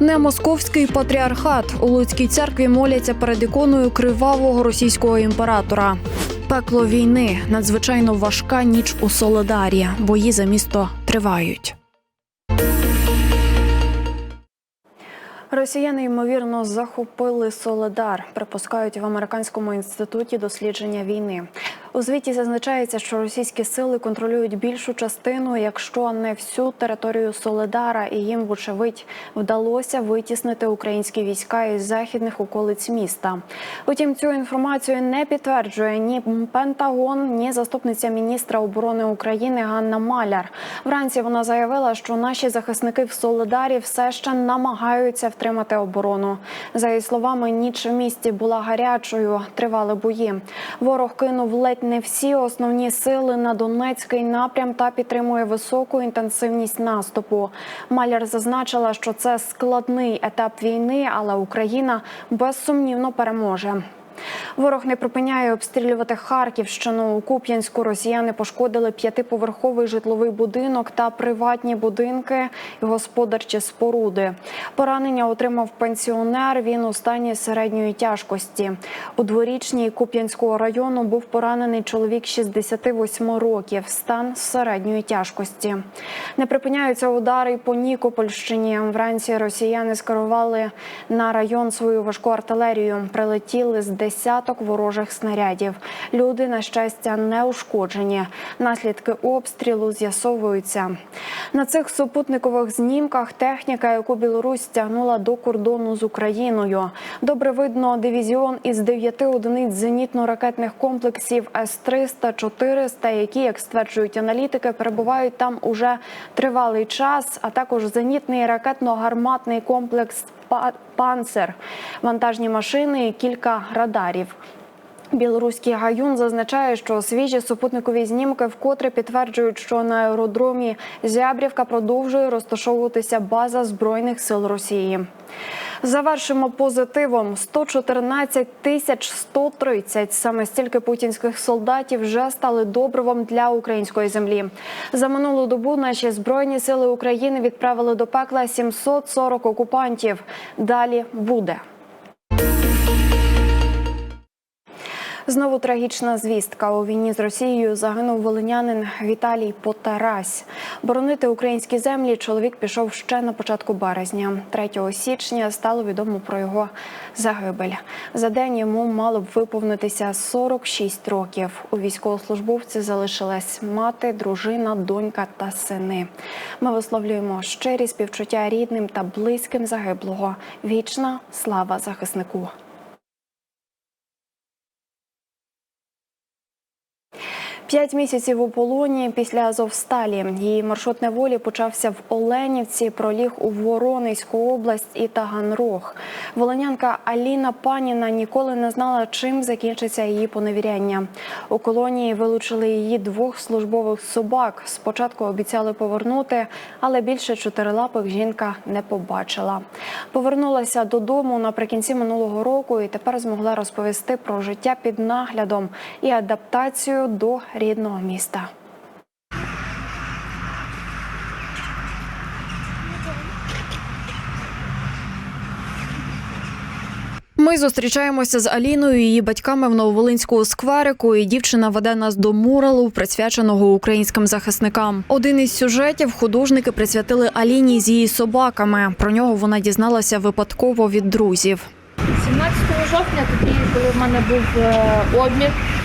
Не московський патріархат у Луцькій церкві моляться перед іконою кривавого російського імператора. Пекло війни надзвичайно важка ніч у Соледарі. Бої за місто тривають. Росіяни ймовірно захопили Соледар. Припускають в американському інституті дослідження війни. У звіті зазначається, що російські сили контролюють більшу частину, якщо не всю територію Соледара, і їм, вочевидь, вдалося витіснити українські війська із західних околиць міста. Утім, цю інформацію не підтверджує ні Пентагон, ні заступниця міністра оборони України Ганна Маляр. Вранці вона заявила, що наші захисники в Соледарі все ще намагаються втримати оборону. За її словами, ніч в місті була гарячою, тривали бої. Ворог кинув ледь не всі основні сили на Донецький напрям та підтримує високу інтенсивність наступу. Маляр зазначила, що це складний етап війни, але Україна безсумнівно переможе. Ворог не припиняє обстрілювати Харківщину. У Куп'янську росіяни пошкодили п'ятиповерховий житловий будинок та приватні будинки і господарчі споруди. Поранення отримав пенсіонер. Він у стані середньої тяжкості. У дворічній Куп'янського району був поранений чоловік 68 років. Стан середньої тяжкості. Не припиняються удари по Нікопольщині. Вранці росіяни скерували на район свою важку артилерію. Прилетіли з десяток ворожих снарядів. Люди, на щастя, не ушкоджені. Наслідки обстрілу з'ясовуються. На цих супутникових знімках техніка, яку Білорусь стягнула до кордону з Україною. Добре видно дивізіон із дев'яти одиниць зенітно-ракетних комплексів С-300, 400, які, як стверджують аналітики, перебувають там уже тривалий час, а також зенітний ракетно-гарматний комплекс «Па- Панцер, вантажні машини кілька радарів. Білоруський гаюн зазначає, що свіжі супутникові знімки вкотре підтверджують, що на аеродромі Зябрівка продовжує розташовуватися база збройних сил Росії. Завершимо позитивом: 114 тисяч 130. Саме стільки путінських солдатів вже стали добривом для української землі. За минулу добу наші збройні сили України відправили до пекла 740 окупантів. Далі буде. Знову трагічна звістка. У війні з Росією загинув волинянин Віталій Потарась. Боронити українські землі чоловік пішов ще на початку березня. 3 січня стало відомо про його загибель. За день йому мало б виповнитися 46 років. У військовослужбовці залишилась мати, дружина, донька та сини. Ми висловлюємо щирі співчуття рідним та близьким загиблого. Вічна слава захиснику. П'ять місяців у полоні після Азовсталі. Її маршрут неволі почався в Оленівці, проліг у Воронезьку область і Таганрог. Волонянка Аліна Паніна ніколи не знала, чим закінчиться її поневіряння. У колонії вилучили її двох службових собак. Спочатку обіцяли повернути, але більше чотирилапих жінка не побачила. Повернулася додому наприкінці минулого року і тепер змогла розповісти про життя під наглядом і адаптацію до рідного міста. Ми зустрічаємося з Аліною, і її батьками в Нововолинському скверику. І дівчина веде нас до муралу, присвяченого українським захисникам. Один із сюжетів художники присвятили Аліні з її собаками. Про нього вона дізналася випадково від друзів. 17 жовтня, тоді, коли в мене був е, обмін, е,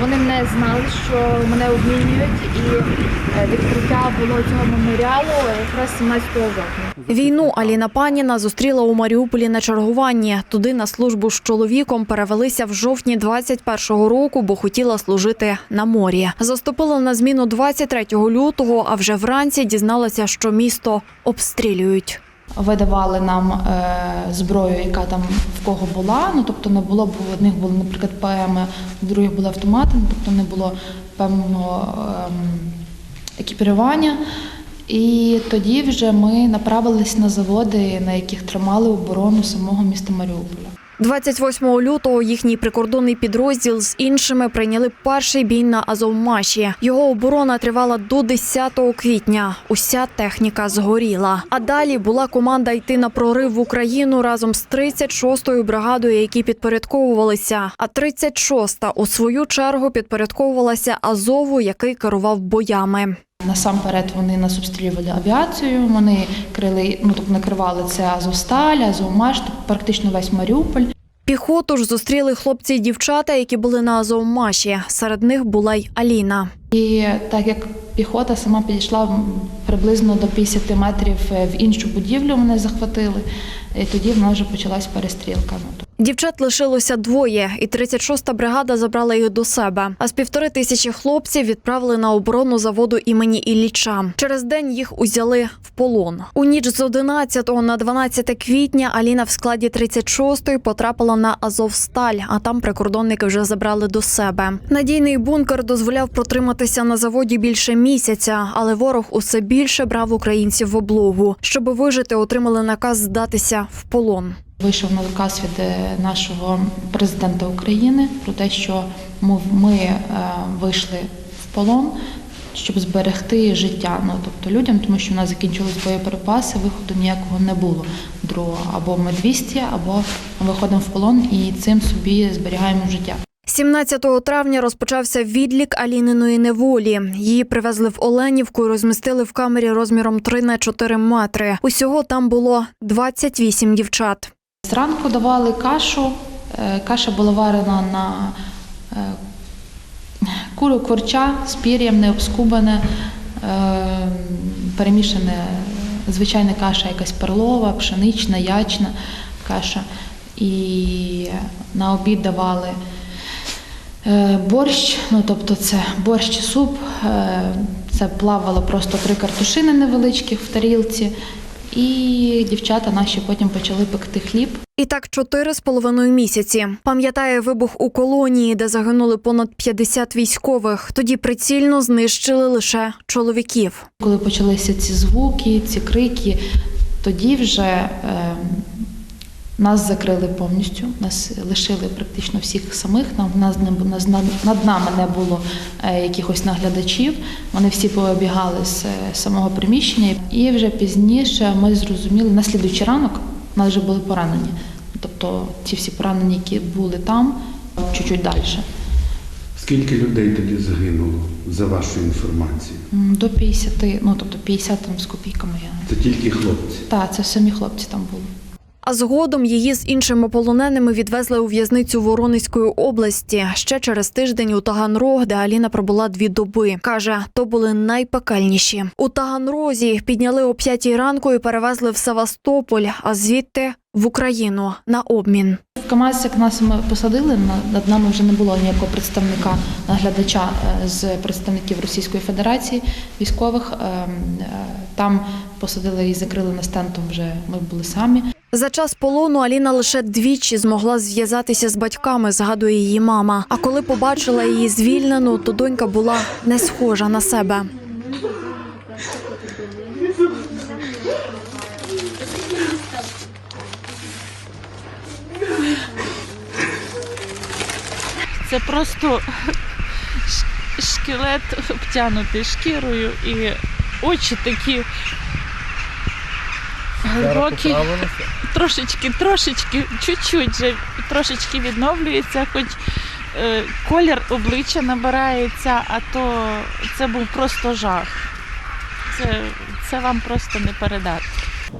вони не знали, що мене обмінюють, і е, відкриття було цього меморіалу якраз 17 жовтня. Війну Аліна Паніна зустріла у Маріуполі на чергуванні. Туди на службу з чоловіком перевелися в жовтні 21-го року, бо хотіла служити на морі. Заступила на зміну 23 лютого, а вже вранці дізналася, що місто обстрілюють. Видавали нам е, зброю, яка там в кого була. Ну тобто не було б в одних були, наприклад, ПМ, в других були автомати, ну, тобто не було певного ем, екіпірування. І тоді вже ми направились на заводи, на яких тримали оборону самого міста Маріуполя. 28 лютого їхній прикордонний підрозділ з іншими прийняли перший бій на Азовмаші. Його оборона тривала до 10 квітня. Уся техніка згоріла. А далі була команда йти на прорив в Україну разом з 36-ю бригадою, які підпорядковувалися. А 36-та у свою чергу підпорядковувалася Азову, який керував боями. Насамперед вони нас обстрілювали авіацією, вони крили, ну тобто накривали це Азовсталь, Азовмаш, практично весь Маріуполь. Піхоту ж зустріли хлопці і дівчата, які були на Азовмаші. Серед них була й Аліна. І так як піхота сама підійшла приблизно до 50 метрів е, в іншу будівлю, мене захватили. І тоді в нас вже почалась перестрілка. Дівчат лишилося двоє, і 36-та бригада забрала їх до себе. А з півтори тисячі хлопців відправили на оборону заводу імені Ілліча. Через день їх узяли в полон. У ніч з 11 на 12 квітня Аліна в складі 36-ї потрапила на Азовсталь, а там прикордонники вже забрали до себе. Надійний бункер дозволяв протриматися на заводі більше місяця, але ворог усе більше брав українців в облогу. Щоб вижити, отримали наказ здатися в полон. Вийшов на наказ від е, нашого президента України про те, що ми, ми е, вийшли в полон, щоб зберегти життя. Ну тобто людям, тому що в нас закінчились боєприпаси, виходу ніякого не було. Другого або ми 200, або виходимо в полон і цим собі зберігаємо життя. 17 травня розпочався відлік Аліниної неволі. Її привезли в Оленівку і розмістили в камері розміром 3 на 4 метри. Усього там було 28 дівчат. Зранку давали кашу. Е, Каша була варена на е, куру корча з пір'ям, не обскубане, е, перемішане звичайна каша, якась перлова, пшенична, ячна каша. І на обід давали борщ, ну тобто це борщ суп. Це плавало просто три картошини невеличких в тарілці. І дівчата наші потім почали пекти хліб. І так чотири з половиною місяці. Пам'ятає вибух у колонії, де загинули понад 50 військових. Тоді прицільно знищили лише чоловіків. Коли почалися ці звуки, ці крики, тоді вже е, нас закрили повністю, нас лишили практично всіх самих. Нам нас над, нами не було е, якихось наглядачів. Вони всі повибігали з е, самого приміщення. І вже пізніше ми зрозуміли, на слідуючий ранок нас вже були поранені. Тобто ті всі поранені, які були там, чуть-чуть далі. Скільки людей тоді загинуло за вашою інформацією? До 50, ну тобто 50 там з копійками. Я Це тільки хлопці. так, це самі хлопці там були. А згодом її з іншими полоненими відвезли у в'язницю Воронезької області. Ще через тиждень у Таганрог, де Аліна пробула дві доби. Каже, то були найпекельніші. У Таганрозі підняли о п'ятій ранку і перевезли в Севастополь, а звідти в Україну на обмін. КАМАЗ, як нас ми посадили, на- над нами вже не було ніякого представника наглядача е, з представників Російської Федерації військових. Ем, е, Там посадили і закрили нас тентом. Вже ми були самі. За час полону Аліна лише двічі змогла зв'язатися з батьками, згадує її мама. А коли побачила її звільнену, то донька була не схожа на себе. Це просто ш- шкелет обтянутий шкірою і очі такі глибокі. Трошечки, трошечки, чуть-чуть вже трошечки відновлюється, хоч е, колір обличчя набирається, а то це був просто жах. Це, це вам просто не передати.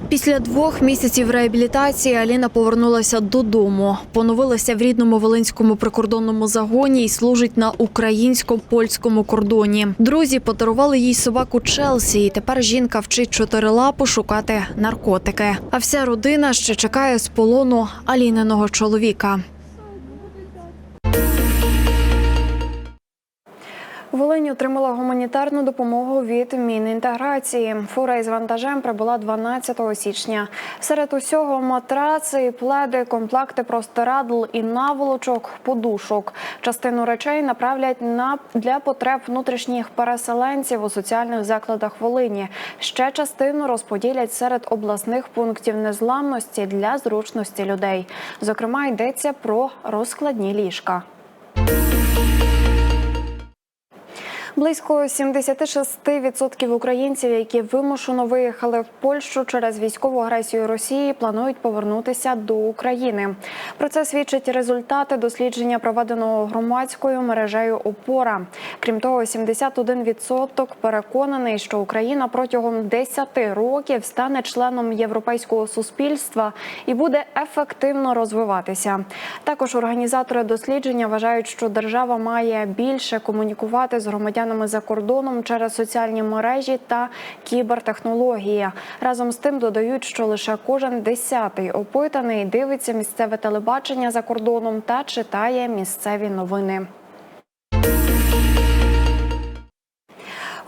Після двох місяців реабілітації Аліна повернулася додому, поновилася в рідному волинському прикордонному загоні і служить на українсько-польському кордоні. Друзі подарували їй собаку Челсі, і тепер жінка вчить чотирилапу шукати наркотики. А вся родина ще чекає з полону Аліниного чоловіка. Волинь отримала гуманітарну допомогу від Мінінтеграції. Фура із вантажем прибула 12 січня. Серед усього матраци, пледи, комплекти простирадл і наволочок, подушок. Частину речей направлять на для потреб внутрішніх переселенців у соціальних закладах Волині. Ще частину розподілять серед обласних пунктів незламності для зручності людей. Зокрема, йдеться про розкладні ліжка. Близько 76% українців, які вимушено виїхали в Польщу через військову агресію Росії, планують повернутися до України. Про це свідчать результати дослідження, проведеного громадською мережею ОПОРА. Крім того, 71% переконаний, що Україна протягом 10 років стане членом європейського суспільства і буде ефективно розвиватися. Також організатори дослідження вважають, що держава має більше комунікувати з громадянами за кордоном через соціальні мережі та кібертехнології. Разом з тим додають, що лише кожен десятий опитаний дивиться місцеве телебачення за кордоном та читає місцеві новини.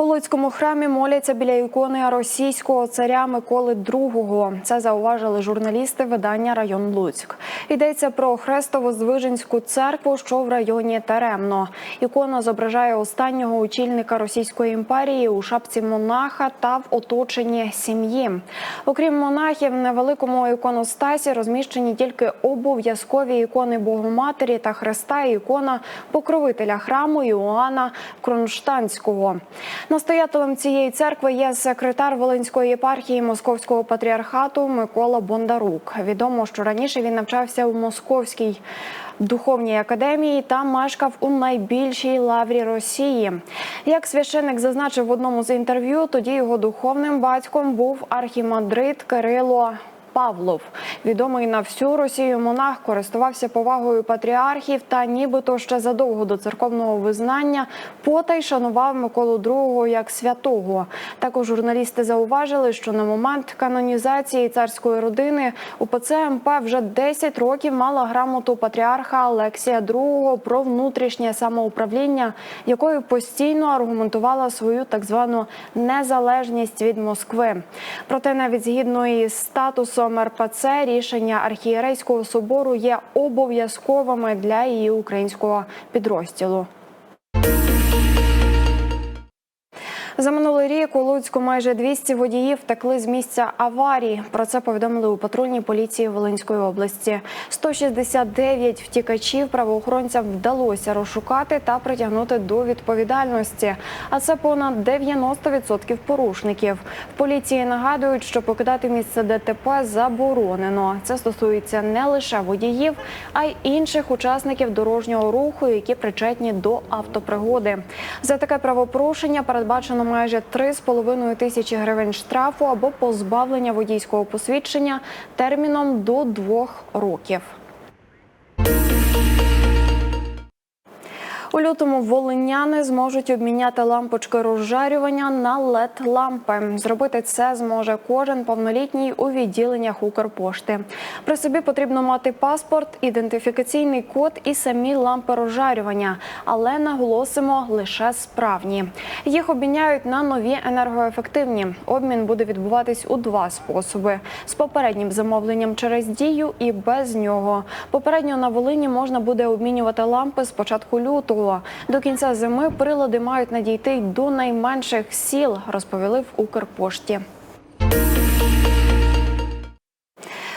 У Луцькому храмі моляться біля ікони російського царя Миколи II. Це зауважили журналісти видання Район Луцьк. Йдеться про Хрестово-Звиженську церкву, що в районі Теремно. Ікона зображає останнього очільника Російської імперії у шапці монаха та в оточенні сім'ї. Окрім монахів, в невеликому іконостасі розміщені тільки обов'язкові ікони Богоматері та Христа і ікона покровителя храму Іоанна Кронштадтського. Настоятелем цієї церкви є секретар Волинської єпархії Московського патріархату Микола Бондарук. Відомо, що раніше він навчався у Московській духовній академії та мешкав у найбільшій лаврі Росії. Як священик зазначив в одному з інтерв'ю, тоді його духовним батьком був архімандрит Кирило. Павлов, відомий на всю Росію монах, користувався повагою патріархів та нібито ще задовго до церковного визнання потай шанував Миколу II як святого. Також журналісти зауважили, що на момент канонізації царської родини УПЦ МП вже 10 років мала грамоту патріарха Олексія II про внутрішнє самоуправління, якою постійно аргументувала свою так звану незалежність від Москви. Проте навіть згідно із статусом РПЦ рішення архієрейського собору є обов'язковими для її українського підрозділу. За минулий рік у Луцьку майже 200 водіїв втекли з місця аварії. Про це повідомили у патрульній поліції Волинської області. 169 втікачів правоохоронцям вдалося розшукати та притягнути до відповідальності. А це понад 90% порушників. В поліції нагадують, що покидати місце ДТП заборонено. Це стосується не лише водіїв, а й інших учасників дорожнього руху, які причетні до автопригоди. За таке правопорушення передбачено майже 3,5 тисячі гривень штрафу або позбавлення водійського посвідчення терміном до двох років. У лютому волиняни зможуть обміняти лампочки розжарювання на led лампи. Зробити це зможе кожен повнолітній у відділеннях Укрпошти. При собі потрібно мати паспорт, ідентифікаційний код і самі лампи розжарювання, але наголосимо лише справні. Їх обміняють на нові енергоефективні. Обмін буде відбуватись у два способи: з попереднім замовленням через дію і без нього. Попередньо на Волині можна буде обмінювати лампи з початку лютого. До кінця зими прилади мають надійти до найменших сіл, розповіли в Укрпошті.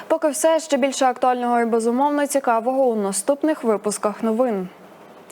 Поки все ще більше актуального і безумовно цікавого у наступних випусках новин.